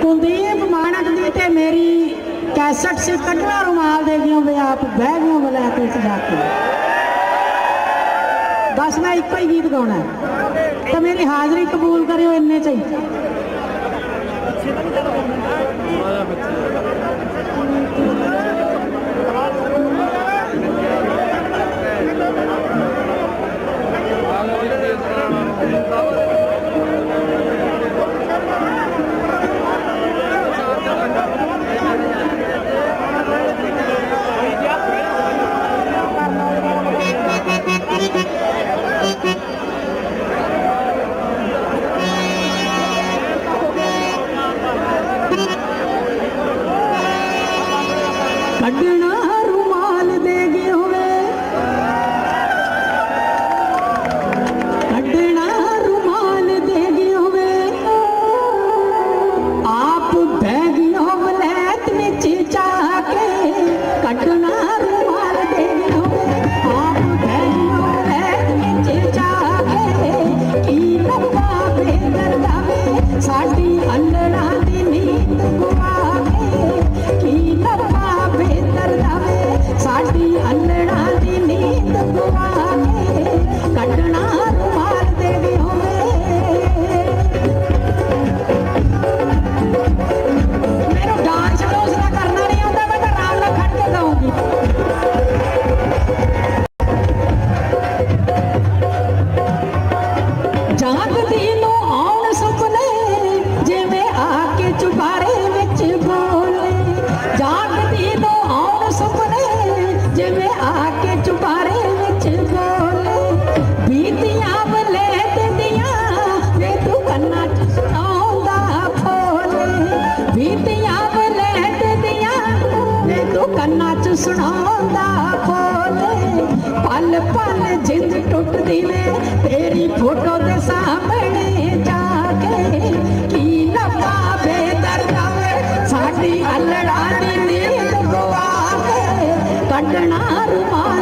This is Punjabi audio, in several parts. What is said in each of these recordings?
ਕੁਲਦੀਪ ਮਾਨਕ ਦੀ ਤੇ ਮੇਰੀ ਕੈਸਟ ਸੀ ਕੱਢਣਾ ਰੁਮਾਲ ਦੇ ਗਿਓ ਵੇ ਆਪ ਬਹਿ ਗਿਓ ਬਲਾ ਕੇ ਸਜਾ ਕੇ। ਬਸ ਮੈਂ ਇੱਕੋ ਹੀ ਗੀਤ ਗਾਉਣਾ ਤੇ ਮੇਰੀ ਹਾਜ਼ਰੀ ਕਬੂਲ ਕਰਿਓ ਇੰਨੇ ਚ ਹੀ। ਸੁਣਾਉਂਦਾ ਕੋਲੇ ਪਲ ਪਲ ਜਿੰਦ ਟੁੱਟਦੀ ਵੇ ਤੇਰੀ ਫੋਟੋ ਦੇ ਸਾਹਮਣੇ ਜਾ ਕੇ ਕੀ ਲੱਗਾ ਬੇਦਰਦਾ ਵੇ ਸਾਡੀ ਅਲੜਾ ਦੀ ਨੀਂਦ ਗਵਾ ਕੇ ਕੱਢਣਾ ਰੁਮਾਲ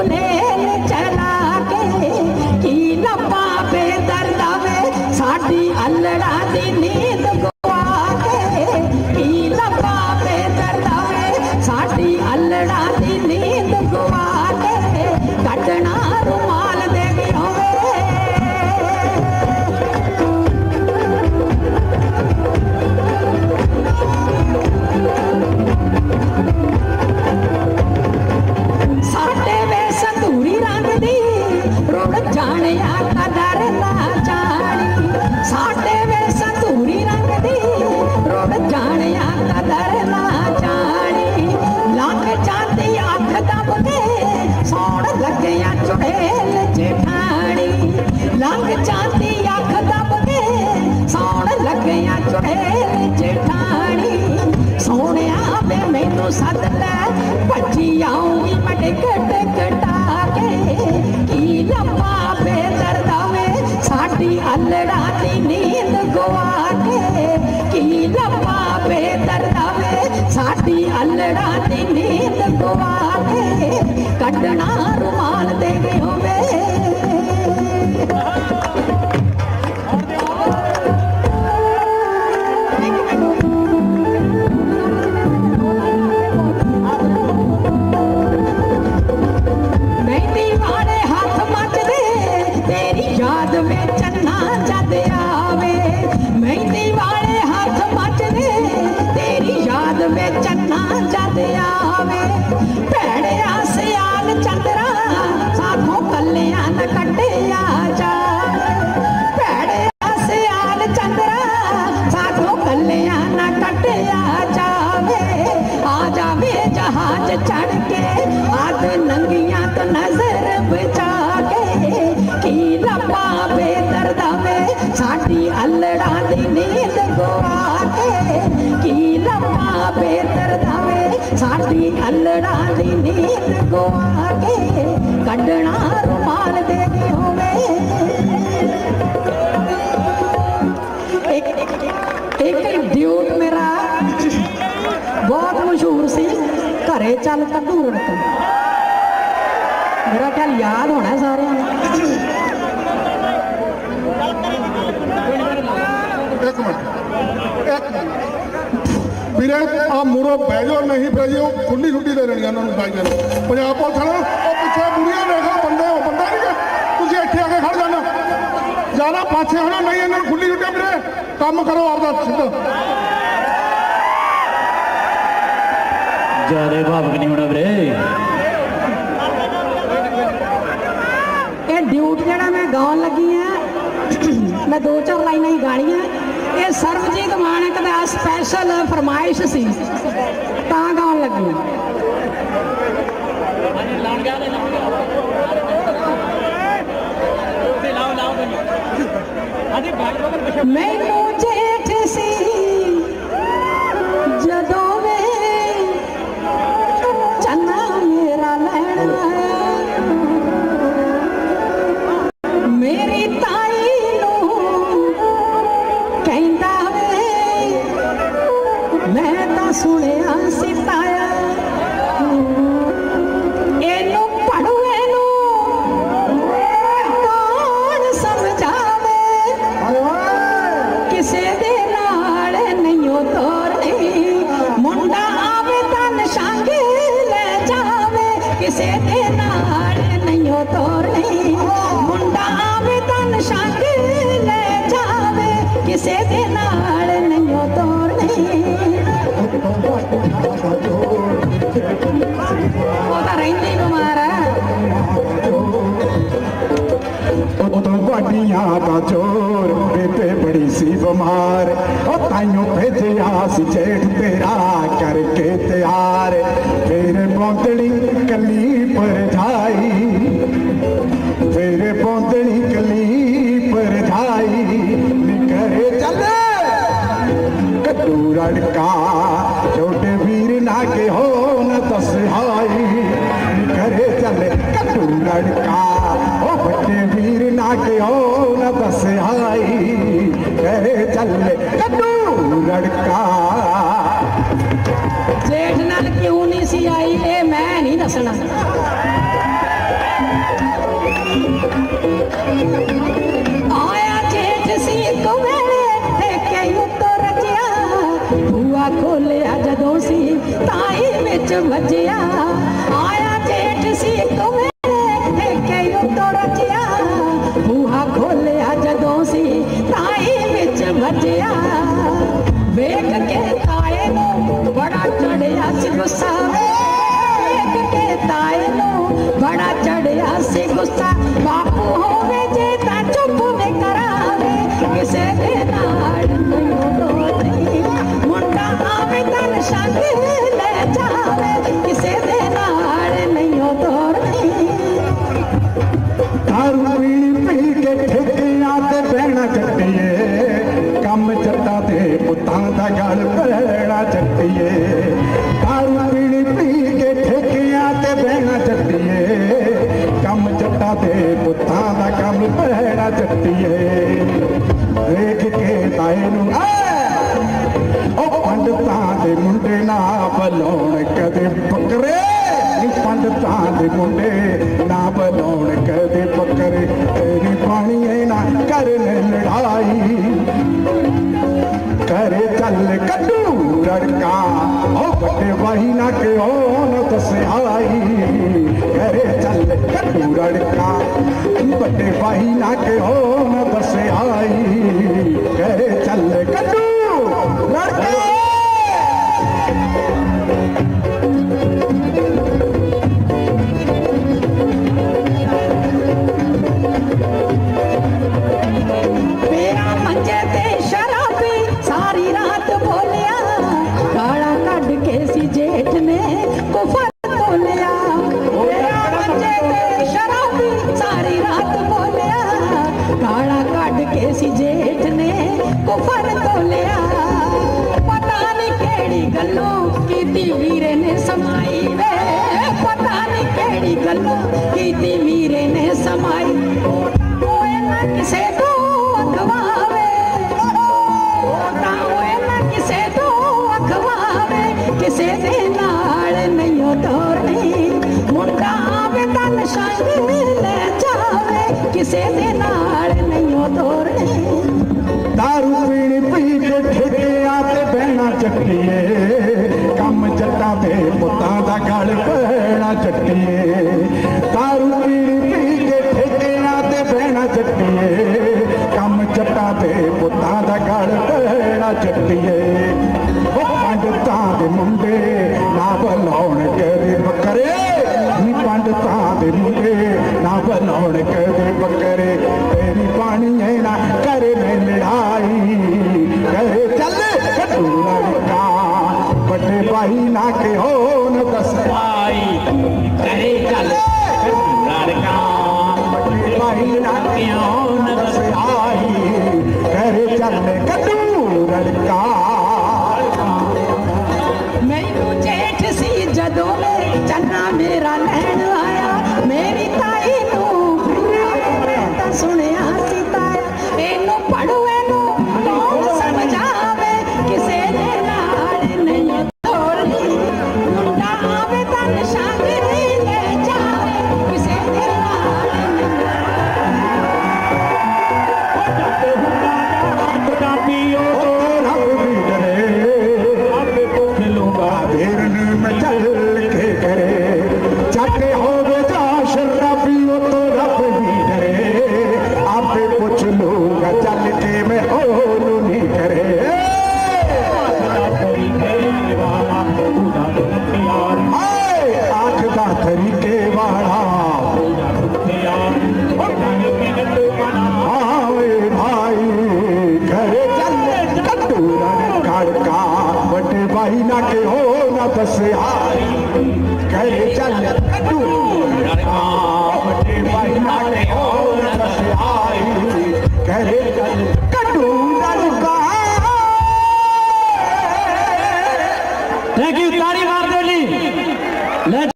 ਸੁਨੇਲ ਚਲਾ ਕੇ ਕੀ ਲੱਭਾ ਬੇਦਰਦਾ ਵੇ ਸਾਡੀ ਦੀ ਨੀ அல்லடா தின்னி தங்குவானே கட்டணாரு மாலதேவியுமே ਨਜ਼ਰ ਬਚਾ ਕੇ ਕੀ ਲੱਭਾ ਬੇਦਰਦਾ ਵੇ ਸਾਡੀ ਅਲੜਾਂ ਦੀ ਨੀਂਦ ਗਵਾ ਕੇ ਕੀ ਲੱਭਾ ਬੇਦਰਦਾ ਵੇ ਸਾਡੀ ਅਲੜਾਂ ਦੀ ਨੀਂਦ ਗਵਾ ਕੇ ਕੱਢਣਾ ਰੁਮਾਲ ਦੇ ਹੋਵੇ। ਇੱਕ ਇੱਕ ਡਿਊਟ ਮੇਰਾ ਬਹੁਤ ਮਸ਼ਹੂਰ ਸੀ, ਘਰੇ ਚੱਲ ਕੱਢੂ ਰੜਕ ਮੇਰਾ ਖਿਆਲ ਯਾਦ ਹੋਣਾ ਸਾਰਿਆਂ ਨੂੰ। ਇੱਕ ਮਿੰਟ ਇੱਕ ਮਿੰਟ। ਵੀਰੇ ਆ ਮੂਰੋ ਬਹਿ ਜਾਓ ਨਹੀਂ ਬਹਿ ਜਾਓ। ਖੁੱਲੀ ਛੁੱਟੀ ਦੇ ਦੇਣੀ ਨੂੰ ਬਾਈਆਂ ਨੂੰ। ਪੰਜਾਬ ਪੁਲਿਸ ਵਾਲਾ ਉਹ ਪਿੱਛੇ ਬੁੜੀਆਂ ਦੇਖੋ ਬੰਦੇ ਉਹ ਬੰਦਾ ਨਹੀਂ। ਤੁਸੀਂ ਇੱਥੇ ਆ ਕੇ ਖੜ ਜਾਣਾ। ਜ਼ਿਆਦਾ ਪਾਛੇ ਹੋਣਾ ਨਹੀਂ ਇਹਨਾਂ ਨੂੰ ਖੁੱਲੀ ਛੁੱਟੀ ਵੀਰੇ। ਕੰਮ ਕਰੋ ਆਪਦਾ ਸਿੱਧਾ। ਜਿਆਦੇ ਭਾਵਕ ਨਹੀਂ ਹੋਣਾ ਵੀਰੇ ਇਹ ਡਿਊਟ ਜਿਹੜਾ ਮੈਂ ਗਾਉਣ ਲੱਗੀ ਆ ਮੈਂ ਦੋ ਚਾਰ ਲਾਈਨਾਂ ਹੀ ਗਾਣੀਆਂ। ਇਹ ਸਰਬਜੀਤ ਮਾਨਕ ਦਾ ਸਪੈਸ਼ਲ ਫਰਮਾਇਸ਼ ਸੀ। ਤਾਂ ਗਾਉਣ ਲੱਗੀ फतणी कली परछाई फेर पौतड़ी कली परछाई घटू का छोटे वीर नाके हो नसाई घर चले कटू लड़का वीर ना के हो नस आई करे चले कटू लड़का ਦੱਸਣਾ ਆਇਆ ਜੇਠ ਸੀ ਇੱਕ ਵੇਲੇ ਤੇ ਕਈ ਉੱਤੋਂ ਰਚਿਆ ਬੂਆ ਖੋਲਿਆ ਜਦੋਂ ਸੀ ਤਾਈ ਵਿੱਚ ਵੱਜਿਆ ਆਇਆ ਜੇਠ ਸੀ ਇੱਕ ਕੰਮ ਚੱਟਾ ਤੇ ਪੁੱਤਾਂ ਦਾ ਗਲ ਪੈਣਾ ਚੱਟੀਏ। ਦਾਰੂ ਪੀਣੀ ਪੀ ਕੇ ਠੇਕਿਆਂ ਤੇ ਬਹਿਣਾ ਚੱਟੀਏ, ਕੰਮ ਜੱਟਾਂ ਤੇ ਪੁੱਤਾਂ ਦਾ ਕੰਮ ਪੈਣਾ ਚੱਟੀਏ। منڊي ني چل ڪٽو رڙڪائو بٽي ڀائي نه ڪيو چل ڪو رڙڪا وڏي ڀائي نه ڪيو ਪੁੱਤਾਂ ਦਾ ਗਲ ਪੈਣਾ ਚੱਟੀਏ ਤਾਰੂ ਪੀੜੀ ਤੇ ਬਹਿਣਾ ਚੱਟੀਏ ਕੰਮ ਚੱਟਾਂ ਤੇ ਪੁੱਤਾਂ ਦਾ ਗਲ ਪੈਣਾ ਚੱਟੀਏ ਉਹ ਪੰਡਤਾਂ ਦੇ ਮੁੰਡੇ ਨਾ ਬਲਾਉਣ ਕਦੇ ਬੱਕਰੇ, ਨੀ ਦੇ ਮੁੰਡੇ ਨਾ ਬਲਾਉਣ ਕਰੇ ਬੱਕਰੇ। ਤੇਰੀ ਪਾਣੀ ਹੈ